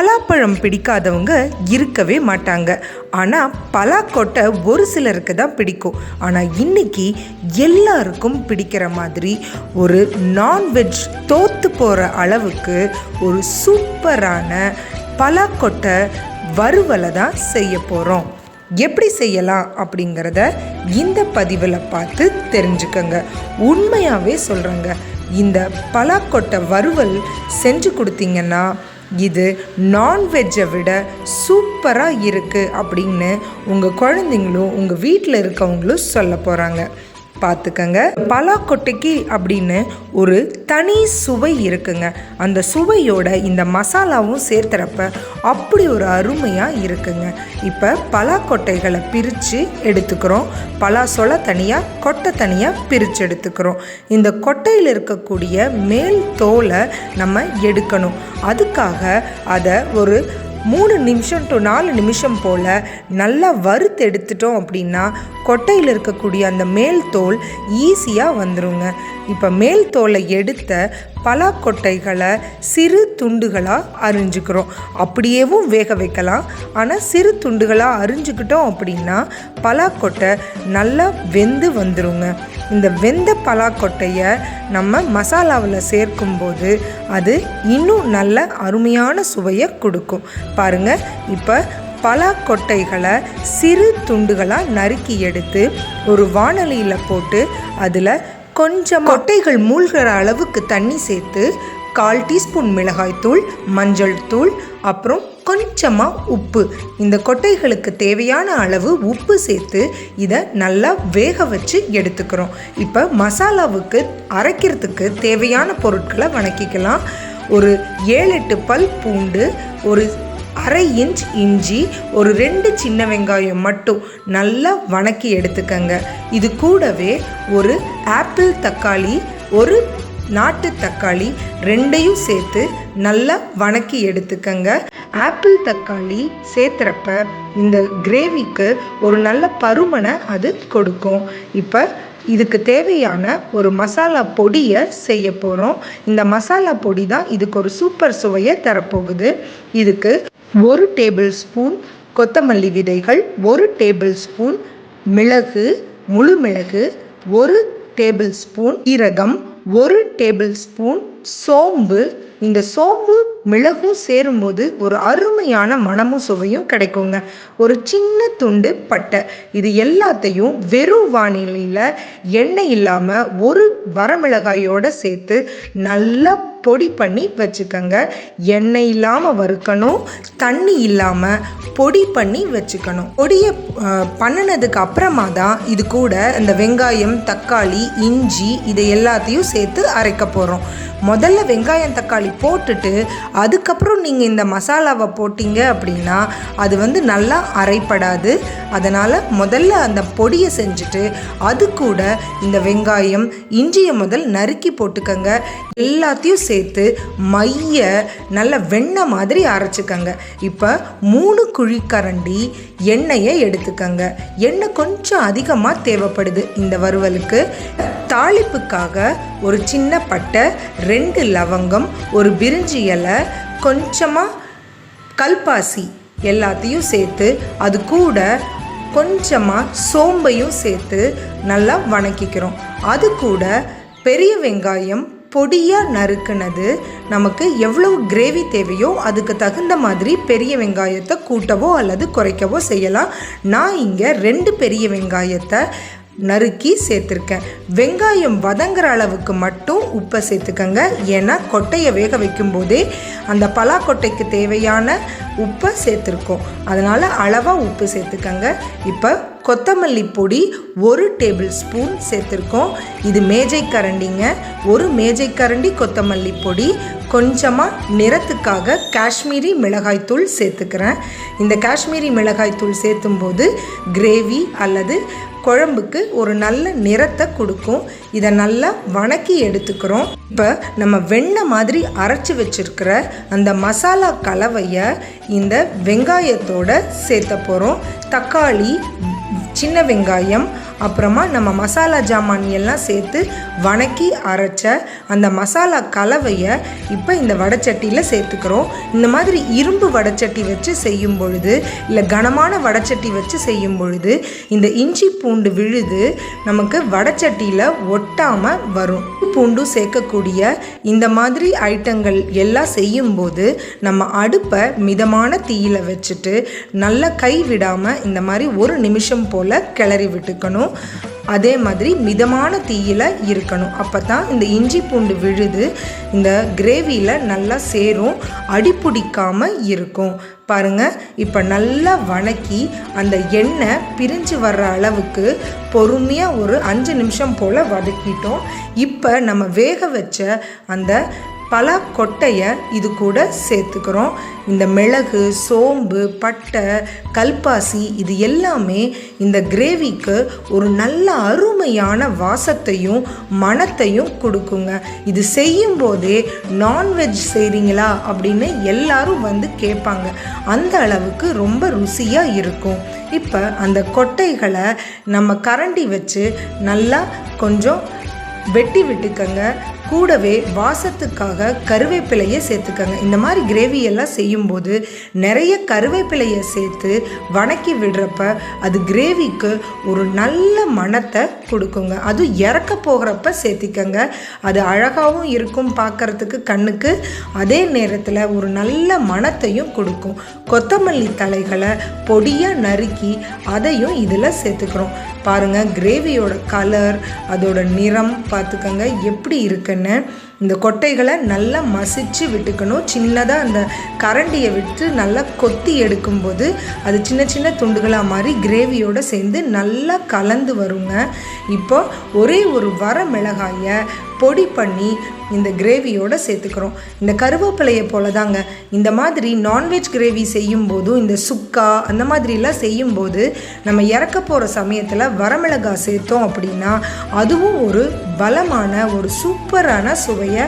பலாப்பழம் பிடிக்காதவங்க இருக்கவே மாட்டாங்க. ஆனால் பலாக்கொட்டை ஒரு சிலருக்கு தான் பிடிக்கும். ஆனால் இன்னைக்கு எல்லாருக்கும் பிடிக்கிற மாதிரி ஒரு நான்வெஜ் தோத்து போகிற அளவுக்கு ஒரு சூப்பரான பலாக்கொட்டை வறுவலை தான் செய்ய போகிறோம் எப்படி செய்யலாம் அப்படிங்கிறத இந்த பதிவில் பார்த்து தெரிஞ்சுக்கங்க. உண்மையாகவே சொல்கிறேங்க இந்த பலாக்கொட்டை வறுவல் செஞ்சு கொடுத்தீங்கன்னா இது நான்வெஜ்ஜை விட சூப்பராக இருக்குது அப்படின்னு உங்கள் குழந்தைங்களும் உங்கள் வீட்டில் இருக்கவங்களும் சொல்ல போகிறாங்க பார்த்துக்கங்க. பலாக்கொட்டைக்கு அப்படின்னு ஒரு தனி சுவை இருக்குங்க. அந்த சுவையோட இந்த மசாலாவும் சேர்த்துறப்ப அப்படி ஒரு அருமையாக இருக்குங்க. இப்போ பலாக்கொட்டைகளை பிரித்து எடுத்துக்கிறோம். பலாசொலை தனியாக கொட்டை தனியாக பிரித்து எடுத்துக்கிறோம். இந்த கொட்டையில் இருக்கக்கூடிய மேல் தோலை நம்ம எடுக்கணும். அதுக்காக அதை ஒரு மூணு நிமிஷம் டு நாலு நிமிஷம் போல் நல்லா வறுத்து எடுத்துட்டோம் அப்படின்னா கொட்டையில் இருக்கக்கூடிய அந்த மேல் தோல் ஈஸியாக வந்துருங்க. இப்போ மேல் தோலை எடுத்த பலாக்கொட்டைகளை சிறு துண்டுகளாக அரிஞ்சுக்கிறோம். அப்படியேவும் வேக வைக்கலாம். ஆனால் சிறு துண்டுகளாக அரிஞ்சுக்கிட்டோம் அப்படின்னா பலாக்கொட்டை நல்லா வெந்து வந்துருங்க. இந்த வெந்த பலாக்கொட்டையை நம்ம மசாலாவில் சேர்க்கும்போது அது இன்னும் நல்ல அருமையான சுவையை கொடுக்கும். பாருங்கள் இப்போ பலாக்கொட்டைகளை சிறு துண்டுகளாக நறுக்கி எடுத்து ஒரு வானலியில் போட்டு அதில் கொஞ்சம் கொட்டைகள் மூழ்கிற அளவுக்கு தண்ணி சேர்த்து கால் டீஸ்பூன் மிளகாய்த்தூள் மஞ்சள் தூள் அப்புறம் கொஞ்சமாக உப்பு. இந்த கொட்டைகளுக்கு தேவையான அளவு உப்பு சேர்த்து இதை நல்லா வேக வச்சு எடுத்துக்கிறோம். இப்போ மசாலாவுக்கு அரைக்கிறதுக்கு தேவையான பொருட்களை வணக்கிக்கலாம். ஒரு ஏழு எட்டு பல் பூண்டு ஒரு அரை இன்ச் இஞ்சி ஒரு ரெண்டு சின்ன வெங்காயம் மட்டும் நல்லா வணக்கி எடுத்துக்கங்க. இது கூடவே ஒரு ஆப்பிள் தக்காளி ஒரு நாட்டு தக்காளி ரெண்டையும் சேர்த்து நல்லா வணக்கி எடுத்துக்கங்க. ஆப்பிள் தக்காளி சேர்த்துறப்ப இந்த கிரேவிக்கு ஒரு நல்ல பருமனை அது கொடுக்கும். இப்போ இதுக்கு தேவையான ஒரு மசாலா பொடியை செய்ய போகிறோம் இந்த மசாலா பொடி தான் இதுக்கு ஒரு சூப்பர் சுவையை தரப்போகுது. இதுக்கு ஒரு டேபிள் ஸ்பூன் கொத்தமல்லி விதைகள் ஒரு டேபிள் ஸ்பூன் மிளகு முழு மிளகு ஒரு டேபிள் ஸ்பூன் சீரகம் ஒரு டேபிள் ஸ்பூன் சோம்பு இந்த சோம்பு மிளகும் சேரும்போது ஒரு அருமையான மணமும் சுவையும் கிடைக்குங்க. ஒரு சின்ன துண்டு பட்டை. இது எல்லாத்தையும் வெறும் வானிலையில் எண்ணெய் இல்லாமல் ஒரு வரமிளகாயோடு சேர்த்து நல்லா பொடி பண்ணி வச்சுக்கோங்க. எண்ணெய் இல்லாமல் வறுக்கணும் தண்ணி இல்லாமல் பொடி பண்ணி வச்சுக்கணும். பொடியை பண்ணினதுக்கு அப்புறமா தான் இது கூட இந்த வெங்காயம் தக்காளி இஞ்சி இதை எல்லாத்தையும் சேர்த்து அரைக்க போகிறோம் முதல்ல வெங்காயம் தக்காளி போட்டுட்டு அதுக்கப்புறம் நீங்கள் இந்த மசாலாவை போட்டிங்க அப்படின்னா அது வந்து நல்லா அரைப்படாது. அதனால் முதல்ல அந்த பொடியை செஞ்சுட்டு அது கூட இந்த வெங்காயம் இஞ்சியை முதல் நறுக்கி போட்டுக்கங்க. எல்லாத்தையும் சேர்த்து மைய நல்ல வெண்ணெய் மாதிரி அரைச்சிக்கங்க. இப்போ மூணு குழிக்கரண்டி எண்ணெயை எடுத்துக்கங்க. எண்ணெய் கொஞ்சம் அதிகமாக தேவைப்படுது இந்த வறுவலுக்கு. தாளிப்புக்காக ஒரு சின்ன பட்டை ரெண்டு ரெண்டு லவங்கம் ஒரு பிரிஞ்சி இலை கொஞ்சமாக கல்பாசி எல்லாத்தையும் சேர்த்து அது கூட கொஞ்சமாக சோம்பையும் சேர்த்து நல்லா வணக்கிக்கிறோம். அது கூட பெரிய வெங்காயம் பொடியாக நறுக்குனது. நமக்கு எவ்வளவு கிரேவி தேவையோ அதுக்கு தகுந்த மாதிரி பெரிய வெங்காயத்தை கூட்டவோ அல்லது குறைக்கவோ செய்யலாம். நான் இங்கே ரெண்டு பெரிய வெங்காயத்தை நறுக்கி சேர்த்துருக்கேன் வெங்காயம் வதங்குற அளவுக்கு மட்டும் உப்பை சேர்த்துக்கங்க. ஏன்னா கொட்டையை வேக வைக்கும் போதே அந்த பலாக்கொட்டைக்கு தேவையான உப்பை சேர்த்துருக்கோம். அதனால் அளவாக உப்பு சேர்த்துக்கங்க. இப்போ கொத்தமல்லி பொடி ஒரு டேபிள் ஸ்பூன் சேர்த்துருக்கோம். இது மேஜை கரண்டிங்க. ஒரு மேஜை கரண்டி கொத்தமல்லி பொடி. கொஞ்சமாக நிறத்துக்காக காஷ்மீரி மிளகாய்த்தூள் சேர்த்துக்கிறேன். இந்த காஷ்மீரி மிளகாய்த்தூள் சேர்த்தும்போது கிரேவி அல்லது குழம்புக்கு ஒரு நல்ல நிறத்தை கொடுக்கும். இதை நல்லா வணக்கி எடுத்துக்கிறோம். இப்போ நம்ம வெண்ணெய் மாதிரி அரைச்சி வச்சுருக்கிற அந்த மசாலா கலவையை இந்த வெங்காயத்தோட சேர்த்த போகிறோம் தக்காளி சின்ன வெங்காயம் அப்புறமா நம்ம மசாலா ஜாமான் எல்லாம் சேர்த்து வணக்கி அரைச்ச அந்த மசாலா கலவையை இப்போ இந்த வடைச்சட்டியில் சேர்த்துக்கிறோம். இந்த மாதிரி இரும்பு வடைச்சட்டி வச்சு செய்யும் பொழுது இல்லை கனமான வடைச்சட்டி வச்சு செய்யும் பொழுது இந்த இஞ்சி பூண்டு விழுது நமக்கு வடைச்சட்டியில் ஒட்டாமல் வரும். பூண்டு சேர்க்கக்கூடிய இந்த மாதிரி ஐட்டங்கள் எல்லாம் செய்யும்போது நம்ம அடுப்பை மிதமான தீயில வச்சுட்டு நல்லா கை விடாமல் இந்த மாதிரி ஒரு நிமிஷம் போல் கிளறி விட்டுக்கணும். அதே மாதிரி மிதமான தீயில் இருக்கணும். அப்போ தான் இந்த இஞ்சி பூண்டு விழுது இந்த கிரேவியில் நல்லா சேரும் அடிப்பிடிக்காமல் இருக்கும். பாருங்க. இப்போ நல்லா வணக்கி அந்த எண்ணெய் பிரிஞ்சு வர்ற அளவுக்கு பொறுமையாக ஒரு அஞ்சு நிமிஷம் போல் வதக்கிட்டோம். இப்போ நம்ம வேக வச்ச அந்த பல கொட்டையை இது கூட சேர்த்துக்கிறோம். இந்த மிளகு சோம்பு பட்டை கல்பாசி இது எல்லாமே இந்த கிரேவிக்கு ஒரு நல்ல அருமையான வாசத்தையும் மனத்தையும் கொடுக்குங்க. இது செய்யும் போதே நான்வெஜ் செய்கிறீங்களா அப்படின்னு எல்லாரும் வந்து கேட்பாங்க. அந்த அளவுக்கு ரொம்ப ருசியாக இருக்கும். இப்போ அந்த கொட்டைகளை நம்ம கரண்டி வச்சு நல்லா கொஞ்சம் வெட்டி விட்டுக்கங்க. கூடவே வாசத்துக்காக கருவேப்பிலையை சேர்த்துக்கங்க. இந்த மாதிரி கிரேவி எல்லாம் செய்யும்போது நிறைய கருவேப்பிலையை சேர்த்து வணக்கி விடுறப்ப அது கிரேவிக்கு ஒரு நல்ல மணத்தை கொடுக்குங்க. அதுவும் இறக்க போகிறப்ப சேர்த்திக்கங்க. அது அழகாகவும் இருக்கும் பார்க்குறதுக்கு கண்ணுக்கு. அதே நேரத்தில் ஒரு நல்ல மணத்தையும் கொடுக்கும். கொத்தமல்லி தலைகளை பொடியாக நறுக்கி அதையும் இதில் சேர்த்துக்கிறோம். பாருங்கள் கிரேவியோட கலர் அதோட நிறம் பார்த்துக்கங்க எப்படி இருக்குன்னு. இந்த கொட்டைகளை நல்லா மசிச்சு விட்டுக்கணும். சின்னதாக அந்த கரண்டியை விட்டு நல்லா கொத்தி எடுக்கும்போது அது சின்ன சின்ன துண்டுகளாக மாதிரி கிரேவியோடு சேர்ந்து நல்லா கலந்து வருங்க. இப்போ ஒரே ஒரு வர மிளகாயை பொடி பண்ணி இந்த கிரேவியோடு சேர்த்துக்கிறோம். இந்த கருவேப்பிலையை போல தாங்க இந்த மாதிரி நான்வெஜ் கிரேவி செய்யும்போதும் இந்த சுக்கா அந்த மாதிரிலாம் செய்யும்போது நம்ம இறக்க போகிற சமயத்தில் வரமிளகாய் சேர்த்தோம் அப்படின்னா அதுவும் ஒரு பலமான ஒரு சூப்பரான சுவையை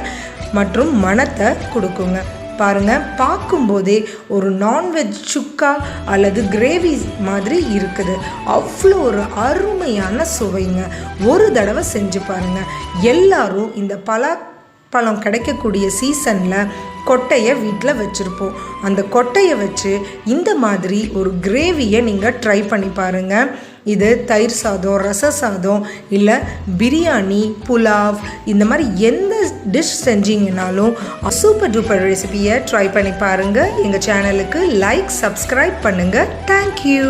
மற்றும் மனத்தை கொடுக்குங்க. பாருங்கள் பார்க்கும்போதே ஒரு நான்வெஜ் சுக்கா அல்லது கிரேவி மாதிரி இருக்குது. அவ்வளோ ஒரு அருமையான சுவைங்க. ஒரு தடவை செஞ்சு பாருங்கள் எல்லாரும் இந்த பலா பழம் கிடைக்கக்கூடிய சீசனில் கொட்டையை வீட்டில் வச்சுருப்போம். அந்த கொட்டையை வச்சு இந்த மாதிரி ஒரு கிரேவியை நீங்கள் ட்ரை பண்ணி பாருங்கள் இது தயிர் சாதம் ரச சாதம் இல்லை பிரியாணி புலாவ் இந்த மாதிரி எந்த டிஷ் செஞ்சீங்கன்னாலும் சூப்பர் டூப்பர் ரெசிபியை ட்ரை பண்ணி பாருங்கள் எங்கள் சேனலுக்கு லைக் சப்ஸ்கிரைப் பண்ணுங்கள் தேங்க்யூ